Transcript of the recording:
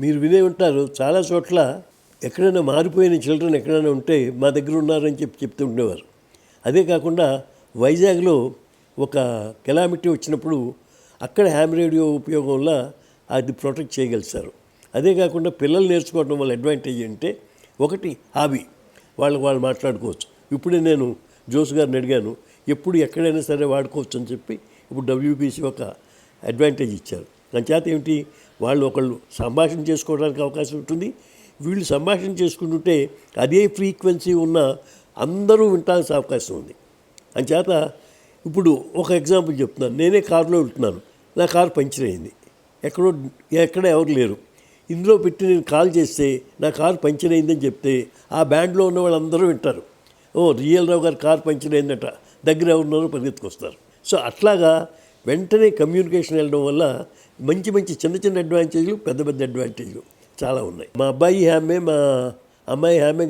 మీరు వినే ఉంటారు చాలా చోట్ల ఎక్కడైనా మారిపోయిన చిల్డ్రన్ ఎక్కడైనా ఉంటే మా దగ్గర ఉన్నారని చెప్పి చెప్తూ ఉండేవారు. అదే కాకుండా వైజాగ్లో ఒక కెలామిటీ వచ్చినప్పుడు అక్కడ హ్యామ్ రేడియో ఉపయోగం వల్ల అది ప్రొటెక్ట్ చేయగలుగుతారు అదే కాకుండా పిల్లలు నేర్చుకోవడం వల్ల అడ్వాంటేజ్ అంటే ఒకటి హాబీ వాళ్ళు వాళ్ళు మాట్లాడుకోవచ్చు. ఇప్పుడే నేను జోస్ గారిని అడిగాను ఎప్పుడు ఎక్కడైనా సరే వాడుకోవచ్చు అని చెప్పి ఇప్పుడు డబ్ల్యూబీసీ ఒక అడ్వాంటేజ్ ఇచ్చారు. దాని ఏమిటి? వాళ్ళు ఒకళ్ళు సంభాషణ చేసుకోవడానికి అవకాశం ఉంటుంది. వీళ్ళు సంభాషణ చేసుకుంటుంటే అదే ఫ్రీక్వెన్సీ ఉన్న అందరూ వింటాల్సిన అవకాశం ఉంది. అంచేత ఇప్పుడు ఒక ఎగ్జాంపుల్ చెప్తున్నాను. నేనే కారులో వెళ్తున్నాను. నా కారు పంచర్ అయింది. ఎక్కడో ఎక్కడ ఎవరు లేరు. ఇందులో పెట్టి నేను కాల్ చేస్తే నా కారు పంచర్ అయిందని చెప్తే ఆ బ్యాండ్లో ఉన్న వాళ్ళందరూ వింటారు. ఓ రియల్ రావు గారు కారు పంచర్ అయిందట. దగ్గర ఎవరున్నారో పరిగెత్తుకొస్తారు. సో అట్లాగా వెంటనే కమ్యూనికేషన్ వెళ్ళడం వల్ల మంచి మంచి చిన్న చిన్న అడ్వాంటేజ్లు పెద్ద పెద్ద అడ్వాంటేజ్లు చాలా ఉన్నాయి. మా అబ్బాయి హ్యామే మా అమ్మాయి హ్యామే